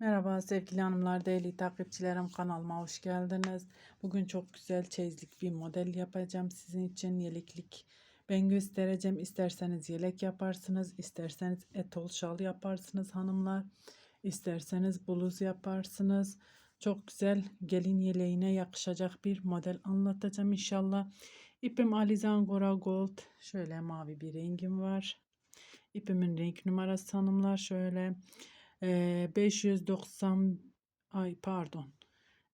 Merhaba sevgili hanımlar, değerli takipçilerim kanalıma hoş geldiniz. Bugün çok güzel çeyizlik bir model yapacağım sizin için yeleklik. Ben göstereceğim. İsterseniz yelek yaparsınız, isterseniz etol şal yaparsınız hanımlar. İsterseniz bluz yaparsınız. Çok güzel gelin yeleğine yakışacak bir model anlatacağım inşallah. İpim Alize Angora Gold. Şöyle mavi bir rengim var. İpimin renk numarası hanımlar şöyle. Eee, 590 ay pardon.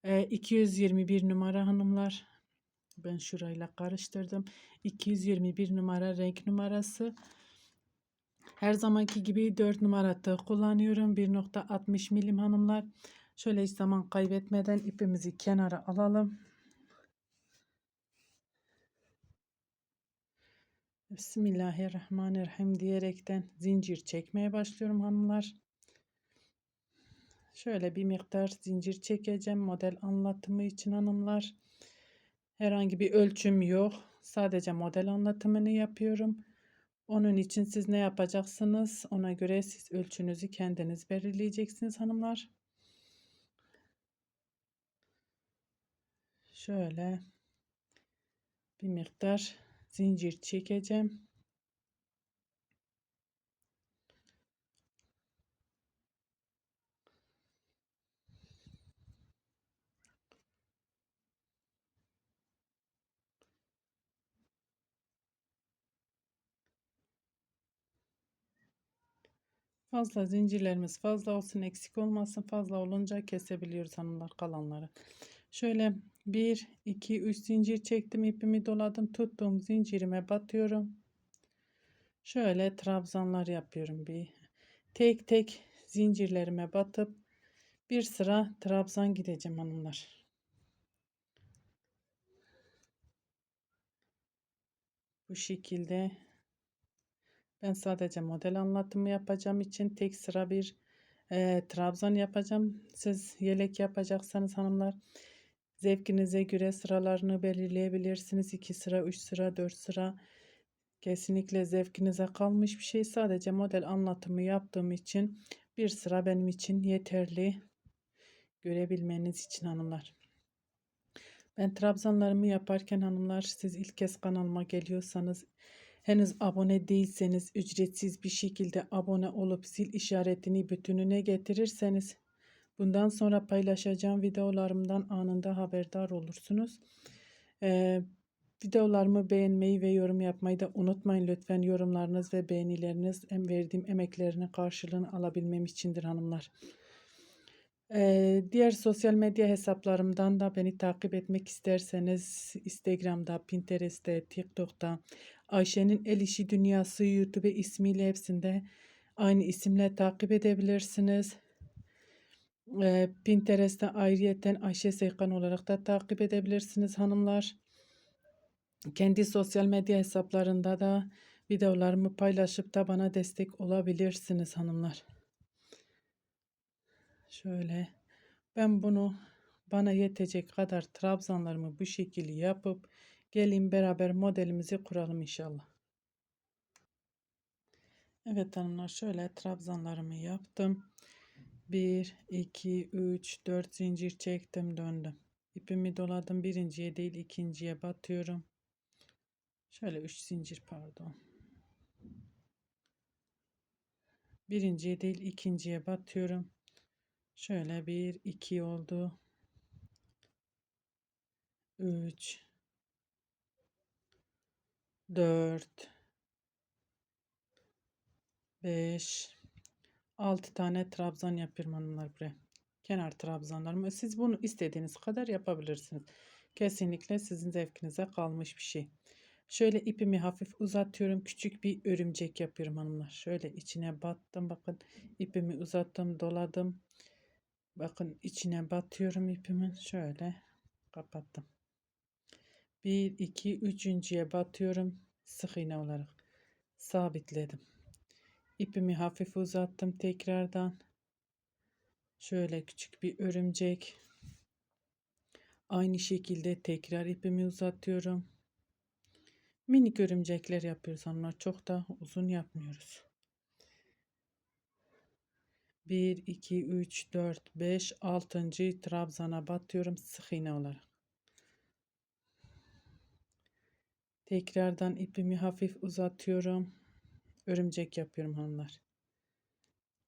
Eee, 221 numara hanımlar. Ben şurayla karıştırdım. 221 numara renk numarası. Her zamanki gibi 4 numara tığ kullanıyorum. 1.60 milim hanımlar. Şöyle hiç zaman kaybetmeden ipimizi kenara alalım. Bismillahirrahmanirrahim diyerekten zincir çekmeye başlıyorum hanımlar. Şöyle bir miktar zincir çekeceğim model anlatımı için hanımlar. Herhangi bir ölçüm yok. Sadece model anlatımını yapıyorum. Onun için siz ne yapacaksınız? Ona göre siz ölçünüzü kendiniz belirleyeceksiniz hanımlar. Şöyle bir miktar zincir çekeceğim. Fazla zincirlerimiz fazla olsun eksik olmasın fazla olunca kesebiliyoruz hanımlar kalanları. Şöyle 1 2 3 zincir çektim ipimi doladım tuttuğum zincirime batıyorum. Şöyle trabzanlar yapıyorum bir tek tek zincirlerime batıp bir sıra trabzan gideceğim hanımlar. Bu şekilde ben sadece model anlatımı yapacağım için tek sıra bir e, trabzan yapacağım. Siz yelek yapacaksanız hanımlar zevkinize göre sıralarını belirleyebilirsiniz. 2 sıra, 3 sıra, 4 sıra. Kesinlikle zevkinize kalmış bir şey. Sadece model anlatımı yaptığım için bir sıra benim için yeterli. Görebilmeniz için hanımlar. Ben trabzanlarımı yaparken hanımlar siz ilk kez kanalıma geliyorsanız henüz abone değilseniz ücretsiz bir şekilde abone olup zil işaretini bütününe getirirseniz bundan sonra paylaşacağım videolarımdan anında haberdar olursunuz. Ee, videolarımı beğenmeyi ve yorum yapmayı da unutmayın lütfen yorumlarınız ve beğenileriniz hem verdiğim emeklerinin karşılığını alabilmem içindir hanımlar. Ee, diğer sosyal medya hesaplarımdan da beni takip etmek isterseniz Instagram'da, Pinterest'te, TikTok'ta, Ayşe'nin El İşi Dünyası YouTube ismiyle hepsinde aynı isimle takip edebilirsiniz. Ee, Pinterest'te ayrıyeten Ayşe Seykan olarak da takip edebilirsiniz hanımlar. Kendi sosyal medya hesaplarında da videolarımı paylaşıp da bana destek olabilirsiniz hanımlar. Şöyle ben bunu bana yetecek kadar trabzanlarımı bu şekilde yapıp gelin beraber modelimizi kuralım inşallah. Evet hanımlar şöyle trabzanlarımı yaptım. 1, 2, 3, 4 zincir çektim döndüm. İpimi doladım birinciye değil ikinciye batıyorum. Şöyle 3 zincir pardon. Birinciye değil ikinciye batıyorum. Şöyle bir iki oldu. Üç. Dört. Beş. Altı tane trabzan yapıyorum hanımlar buraya. Kenar trabzanlarımı. Siz bunu istediğiniz kadar yapabilirsiniz. Kesinlikle sizin zevkinize kalmış bir şey. Şöyle ipimi hafif uzatıyorum. Küçük bir örümcek yapıyorum hanımlar. Şöyle içine battım. Bakın ipimi uzattım, doladım. Bakın içine batıyorum ipimin. Şöyle kapattım. 1 2 üçüncüye batıyorum. Sık iğne olarak sabitledim. İpimi hafif uzattım tekrardan. Şöyle küçük bir örümcek. Aynı şekilde tekrar ipimi uzatıyorum. Minik örümcekler yapıyoruz onlar. Çok da uzun yapmıyoruz. 1, 2, 3, 4, 5, 6. trabzana batıyorum sık iğne olarak. Tekrardan ipimi hafif uzatıyorum. Örümcek yapıyorum hanımlar.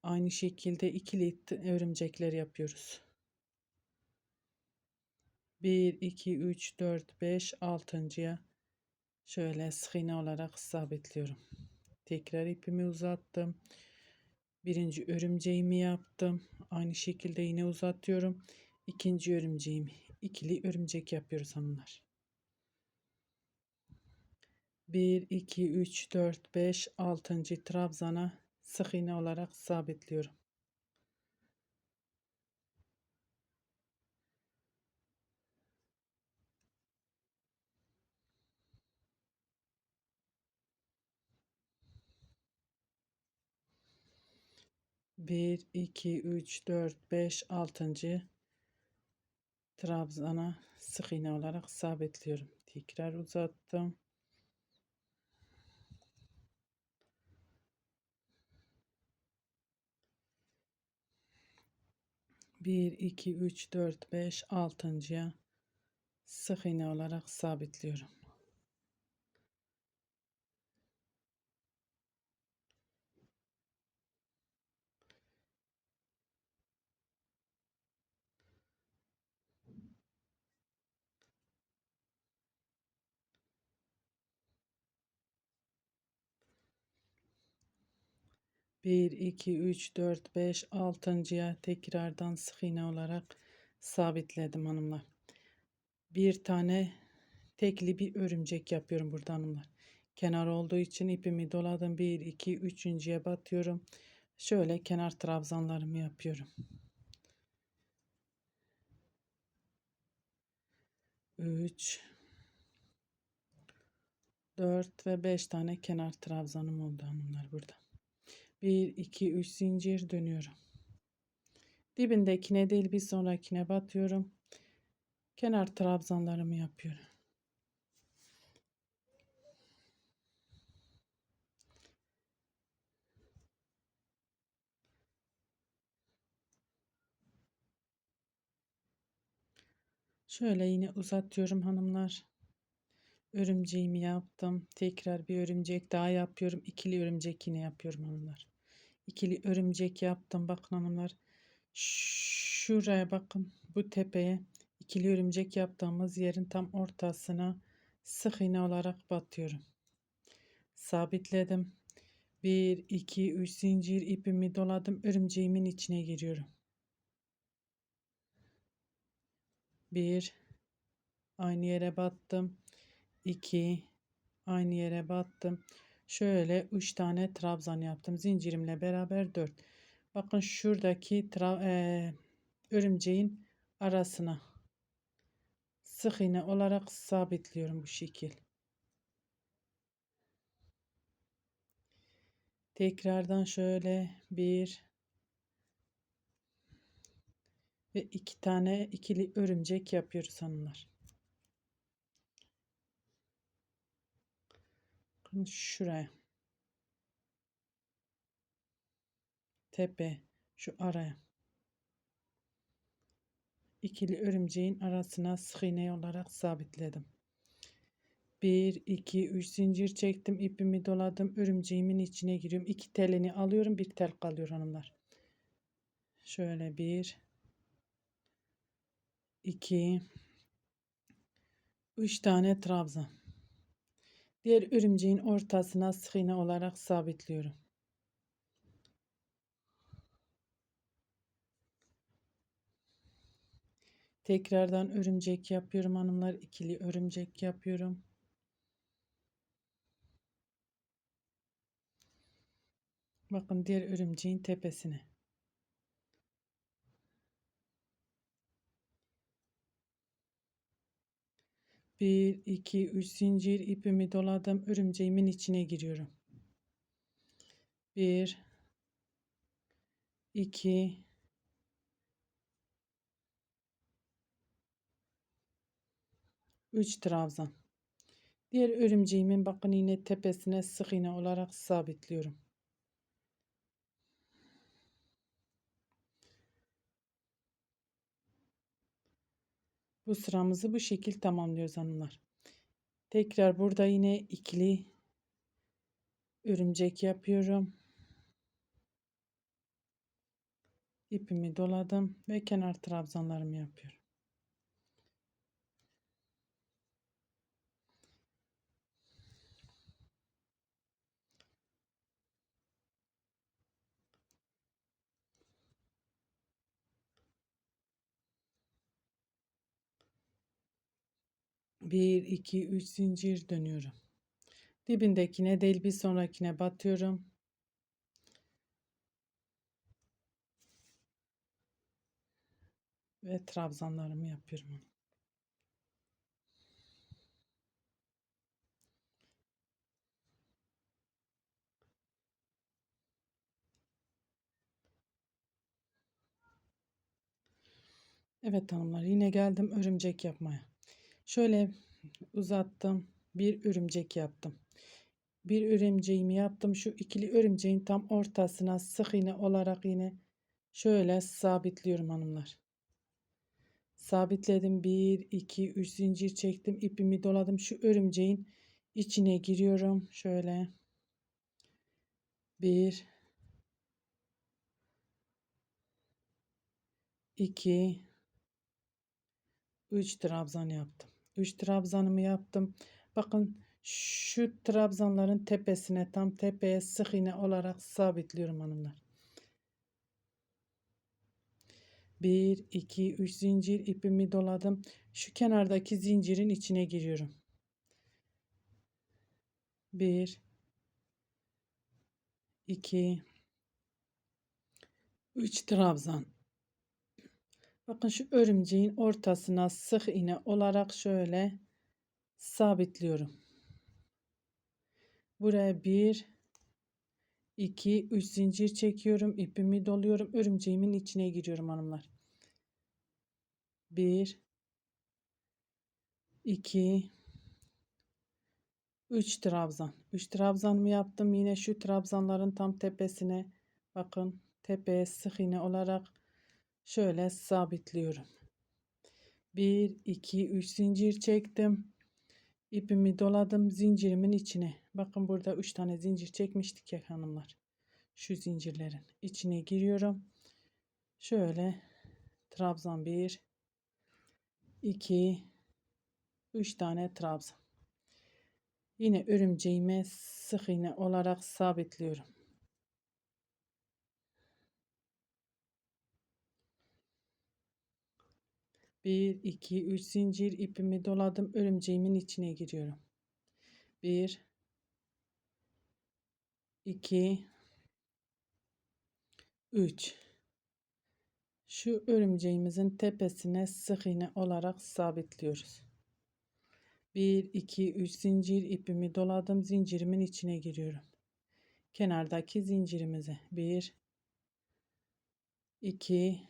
Aynı şekilde ikili örümcekler yapıyoruz. 1, 2, 3, 4, 5, 6.ya şöyle sık olarak sabitliyorum. Tekrar ipimi uzattım. Birinci örümceğimi yaptım. Aynı şekilde yine uzatıyorum. İkinci örümceğimi. ikili örümcek yapıyoruz hanımlar. 1, 2, 3, 4, 5, 6. trabzana sık iğne olarak sabitliyorum. Bir, iki, üç, dört, beş, altıncı trabzana sık iğne olarak sabitliyorum. Tekrar uzattım. 1, 2, 3, 4, 5, 6.ya sık iğne olarak sabitliyorum. Bir, iki, üç, dört, beş, altıncıya tekrardan sık iğne olarak sabitledim hanımlar. Bir tane tekli bir örümcek yapıyorum burada hanımlar. Kenar olduğu için ipimi doladım. Bir, iki, üçüncüye batıyorum. Şöyle kenar trabzanlarımı yapıyorum. 3 4 ve 5 tane kenar trabzanım oldu hanımlar burada. 1 2 3 zincir dönüyorum. Dibindekine değil bir sonrakine batıyorum. Kenar trabzanlarımı yapıyorum. Şöyle yine uzatıyorum hanımlar. Örümceğimi yaptım. Tekrar bir örümcek daha yapıyorum. İkili örümcek yine yapıyorum hanımlar. İkili örümcek yaptım. Bakın hanımlar. Şuraya bakın. Bu tepeye ikili örümcek yaptığımız yerin tam ortasına sık iğne olarak batıyorum. Sabitledim. 1, 2, 3 zincir ipimi doladım. Örümceğimin içine giriyorum. 1 aynı yere battım. 2 aynı yere battım. Şöyle 3 tane trabzan yaptım. Zincirimle beraber 4. Bakın şuradaki e, örümceğin arasına sık iğne olarak sabitliyorum bu şekil. Tekrardan şöyle bir ve iki tane ikili örümcek yapıyoruz hanımlar. Şuraya. Tepe şu araya. İkili örümceğin arasına sık iğne olarak sabitledim. 1 2 3 zincir çektim ipimi doladım örümceğimin içine giriyorum iki telini alıyorum bir tel kalıyor hanımlar şöyle bir 2 3 tane trabzan. Diğer örümceğin ortasına sık olarak sabitliyorum. Tekrardan örümcek yapıyorum hanımlar. ikili örümcek yapıyorum. Bakın diğer örümceğin tepesine. 1 2 3 zincir ipimi doladım örümceğimin içine giriyorum. 1 2 3 trabzan. Diğer örümceğimin bakın yine tepesine sık iğne olarak sabitliyorum Bu sıramızı bu şekil tamamlıyoruz hanımlar. Tekrar burada yine ikili örümcek yapıyorum. İpimi doladım ve kenar trabzanlarımı yapıyorum. Bir, iki, üç zincir dönüyorum. Dibindekine değil bir sonrakine batıyorum. Ve trabzanlarımı yapıyorum. Evet hanımlar yine geldim örümcek yapmaya. Şöyle uzattım. Bir örümcek yaptım. Bir örümceğimi yaptım. Şu ikili örümceğin tam ortasına sık iğne olarak yine şöyle sabitliyorum hanımlar. Sabitledim. 1, 2, 3 zincir çektim. ipimi doladım. Şu örümceğin içine giriyorum. Şöyle. 1 2 3 trabzan yaptım. 3 trabzanımı yaptım. Bakın şu trabzanların tepesine tam tepeye sık iğne olarak sabitliyorum hanımlar. 1 2 3 zincir ipimi doladım. Şu kenardaki zincirin içine giriyorum. 1 2 3 trabzan Bakın şu örümceğin ortasına sık iğne olarak şöyle sabitliyorum. Buraya bir, iki, üç zincir çekiyorum. ipimi doluyorum. Örümceğimin içine giriyorum hanımlar. Bir, iki, üç trabzan. Üç trabzan mı yaptım? Yine şu trabzanların tam tepesine bakın tepeye sık iğne olarak şöyle sabitliyorum. 1 2 3 zincir çektim. İpimi doladım zincirimin içine. Bakın burada 3 tane zincir çekmiştik ya hanımlar. Şu zincirlerin içine giriyorum. Şöyle trabzan 1 2 3 tane trabzan. Yine örümceğime sık iğne olarak sabitliyorum. 1 2 3 zincir ipimi doladım örümceğimin içine giriyorum. 1 2 3 şu örümceğimizin tepesine sık iğne olarak sabitliyoruz. 1 2 3 zincir ipimi doladım zincirimin içine giriyorum. Kenardaki zincirimize 1 2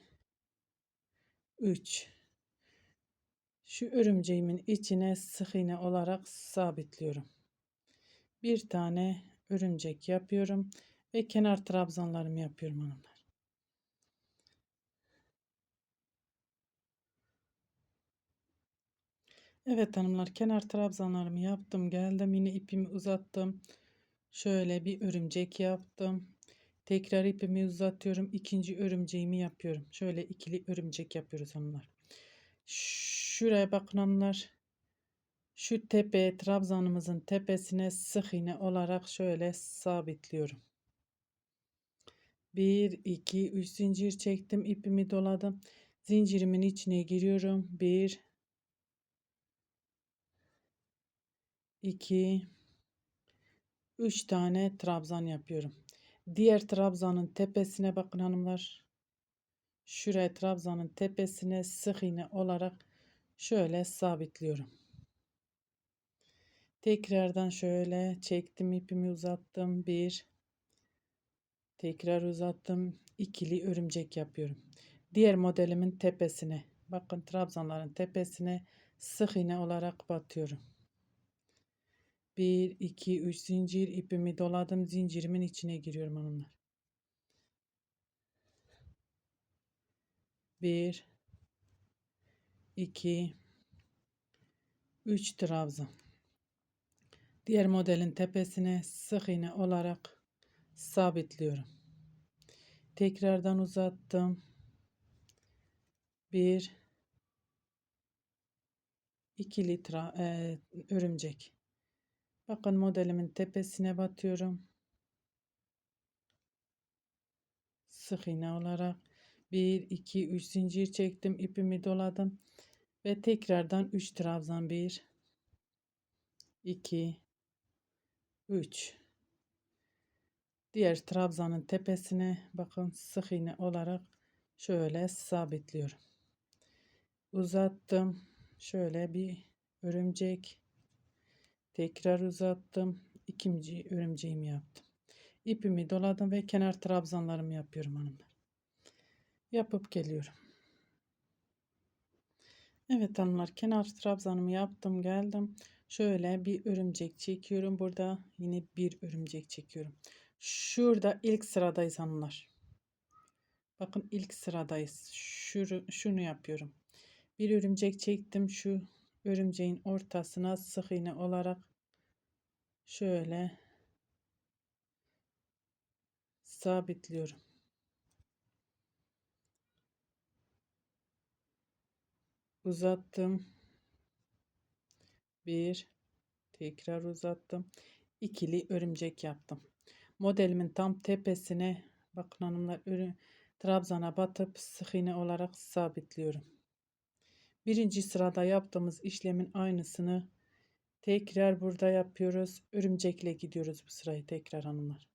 3 şu örümceğimin içine sık iğne olarak sabitliyorum. Bir tane örümcek yapıyorum ve kenar trabzanlarımı yapıyorum hanımlar. Evet hanımlar kenar trabzanlarımı yaptım geldim yine ipimi uzattım. Şöyle bir örümcek yaptım. Tekrar ipimi uzatıyorum. ikinci örümceğimi yapıyorum. Şöyle ikili örümcek yapıyoruz hanımlar. Şuraya bakın hanımlar. Şu tepe trabzanımızın tepesine sık iğne olarak şöyle sabitliyorum. 1 2 3 zincir çektim ipimi doladım. Zincirimin içine giriyorum. 1 2 3 tane trabzan yapıyorum. Diğer trabzanın tepesine bakın hanımlar. Şuraya trabzanın tepesine sık iğne olarak şöyle sabitliyorum. Tekrardan şöyle çektim ipimi uzattım. Bir tekrar uzattım. ikili örümcek yapıyorum. Diğer modelimin tepesine bakın trabzanların tepesine sık iğne olarak batıyorum. 1 2 3 zincir ipimi doladım. Zincirimin içine giriyorum hanımlar. 1 2 3 trabzan. Diğer modelin tepesine sık iğne olarak sabitliyorum. Tekrardan uzattım. 1 2 litre e, örümcek. Bakın modelimin tepesine batıyorum. Sık iğne olarak 1 2 3 zincir çektim, ipimi doladım ve tekrardan 3 trabzan 1 2 3 diğer trabzanın tepesine bakın sık iğne olarak şöyle sabitliyorum. Uzattım şöyle bir örümcek. Tekrar uzattım ikinci örümceğimi yaptım. İpimi doladım ve kenar trabzanlarımı yapıyorum hanımlar. Yapıp geliyorum Evet hanımlar kenar trabzanımı yaptım geldim Şöyle bir örümcek çekiyorum. Burada yine bir örümcek çekiyorum. Şurada ilk sıradayız hanımlar. Bakın ilk sıradayız. Şunu, şunu yapıyorum. Bir örümcek çektim. Şu örümceğin ortasına sık iğne olarak şöyle sabitliyorum. Uzattım. Bir tekrar uzattım. İkili örümcek yaptım. Modelimin tam tepesine bakın hanımlar trabzana batıp sık iğne olarak sabitliyorum. Birinci sırada yaptığımız işlemin aynısını tekrar burada yapıyoruz. Örümcekle gidiyoruz bu sırayı tekrar hanımlar.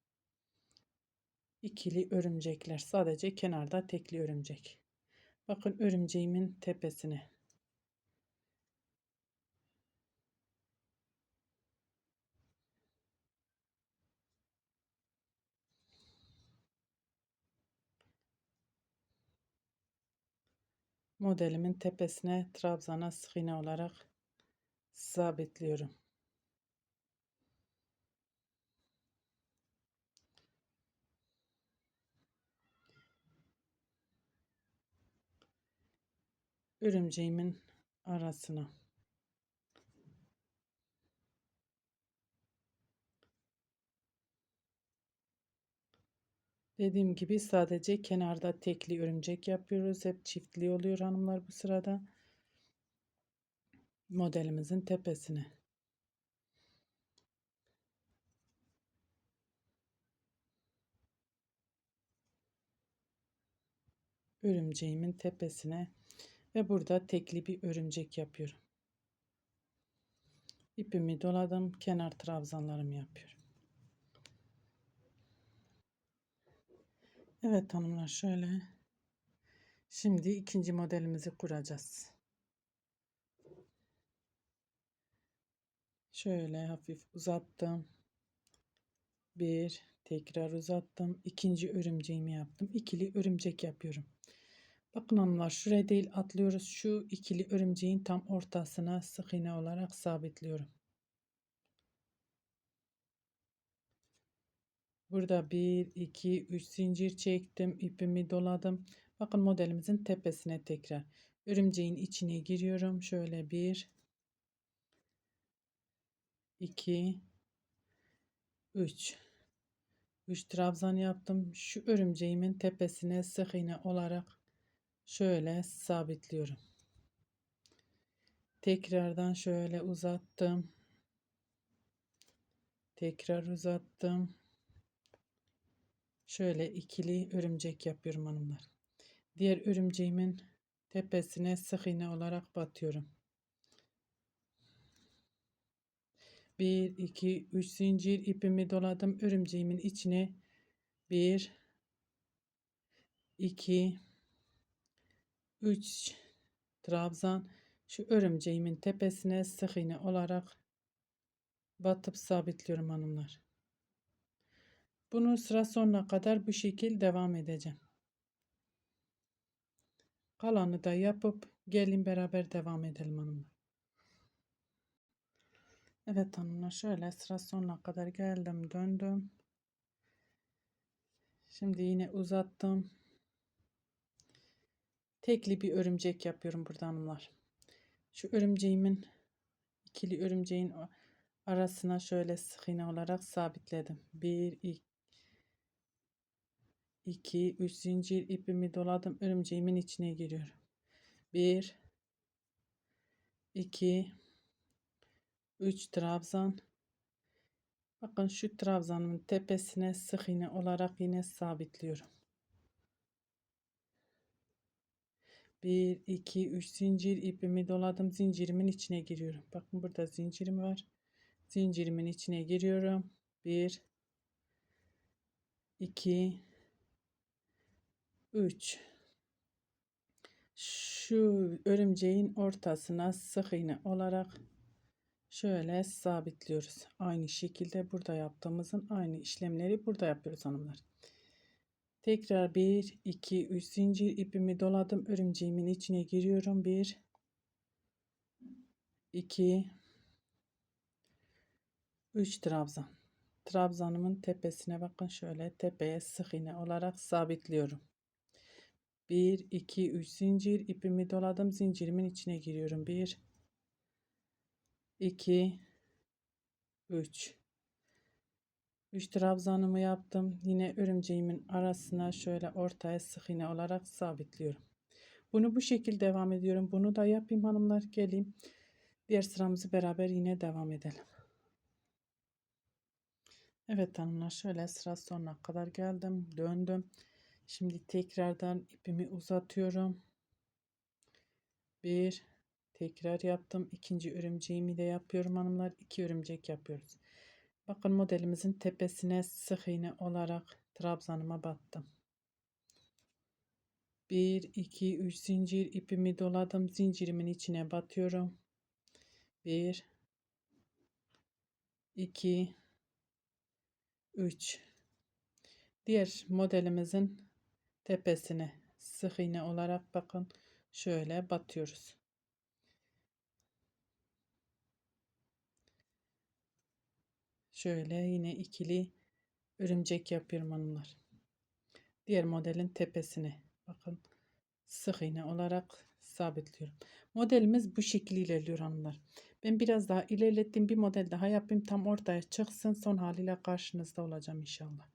İkili örümcekler sadece kenarda tekli örümcek. Bakın örümceğimin tepesine modelimin tepesine trabzana sık olarak sabitliyorum. Örümceğimin arasına Dediğim gibi sadece kenarda tekli örümcek yapıyoruz. Hep çiftli oluyor hanımlar bu sırada. Modelimizin tepesine. Örümceğimin tepesine ve burada tekli bir örümcek yapıyorum. İpimi doladım. Kenar trabzanlarımı yapıyorum. Evet hanımlar şöyle. Şimdi ikinci modelimizi kuracağız. Şöyle hafif uzattım. Bir tekrar uzattım. İkinci örümceğimi yaptım. İkili örümcek yapıyorum. Bakın hanımlar şuraya değil atlıyoruz. Şu ikili örümceğin tam ortasına sık iğne olarak sabitliyorum. Burada 1, 2, 3 zincir çektim. ipimi doladım. Bakın modelimizin tepesine tekrar. Örümceğin içine giriyorum. Şöyle 1, 2, 3. 3 trabzan yaptım. Şu örümceğimin tepesine sık iğne olarak şöyle sabitliyorum. Tekrardan şöyle uzattım. Tekrar uzattım. Şöyle ikili örümcek yapıyorum hanımlar. Diğer örümceğimin tepesine sık iğne olarak batıyorum. 1 2 3 zincir ipimi doladım örümceğimin içine 1 2 3 trabzan şu örümceğimin tepesine sık iğne olarak batıp sabitliyorum hanımlar. Bunu sıra sonuna kadar bu şekil devam edeceğim. Kalanı da yapıp gelin beraber devam edelim hanımlar. Evet hanımlar şöyle sıra sonuna kadar geldim döndüm. Şimdi yine uzattım. Tekli bir örümcek yapıyorum burada hanımlar. Şu örümceğimin ikili örümceğin arasına şöyle sık iğne olarak sabitledim. 1 2 3 zincir ipimi doladım. Örümceğimin içine giriyorum. 1 2 3 trabzan. Bakın şu trabzanın tepesine sık iğne olarak yine sabitliyorum. 1 2 3 zincir ipimi doladım. Zincirimin içine giriyorum. Bakın burada zincirim var. Zincirimin içine giriyorum. 1 2 3 Şu örümceğin ortasına sık iğne olarak şöyle sabitliyoruz. Aynı şekilde burada yaptığımızın aynı işlemleri burada yapıyoruz hanımlar. Tekrar 1 2 3 zincir ipimi doladım. Örümceğimin içine giriyorum. 1 2 3 trabzan. Trabzanımın tepesine bakın şöyle tepeye sık iğne olarak sabitliyorum. 1 2 3 zincir ipimi doladım. Zincirimin içine giriyorum. 1 2 3 3 trabzanımı yaptım. Yine örümceğimin arasına şöyle ortaya sık iğne olarak sabitliyorum. Bunu bu şekilde devam ediyorum. Bunu da yapayım hanımlar. Geleyim. Diğer sıramızı beraber yine devam edelim. Evet hanımlar şöyle sıra sonuna kadar geldim. Döndüm. Şimdi tekrardan ipimi uzatıyorum. Bir tekrar yaptım. İkinci örümceğimi de yapıyorum hanımlar. İki örümcek yapıyoruz. Bakın modelimizin tepesine sık iğne olarak trabzanıma battım. 1 2 3 zincir ipimi doladım. Zincirimin içine batıyorum. 1 2 3 Diğer modelimizin tepesine sık iğne olarak bakın şöyle batıyoruz. Şöyle yine ikili örümcek yapıyorum hanımlar. Diğer modelin tepesine bakın sık iğne olarak sabitliyorum. Modelimiz bu şekilde ilerliyor hanımlar. Ben biraz daha ilerlettiğim bir model daha yapayım. Tam ortaya çıksın. Son haliyle karşınızda olacağım inşallah.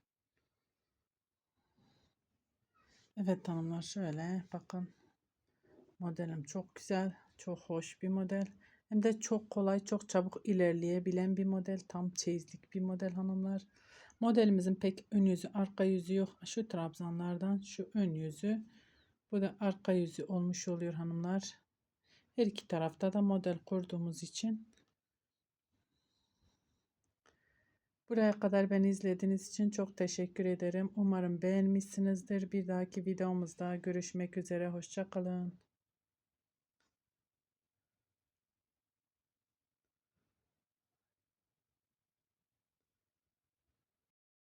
Evet hanımlar şöyle bakın. Modelim çok güzel. Çok hoş bir model. Hem de çok kolay, çok çabuk ilerleyebilen bir model. Tam çeyizlik bir model hanımlar. Modelimizin pek ön yüzü, arka yüzü yok. Şu trabzanlardan şu ön yüzü. Bu da arka yüzü olmuş oluyor hanımlar. Her iki tarafta da model kurduğumuz için. Buraya kadar beni izlediğiniz için çok teşekkür ederim. Umarım beğenmişsinizdir. Bir dahaki videomuzda görüşmek üzere. Hoşçakalın.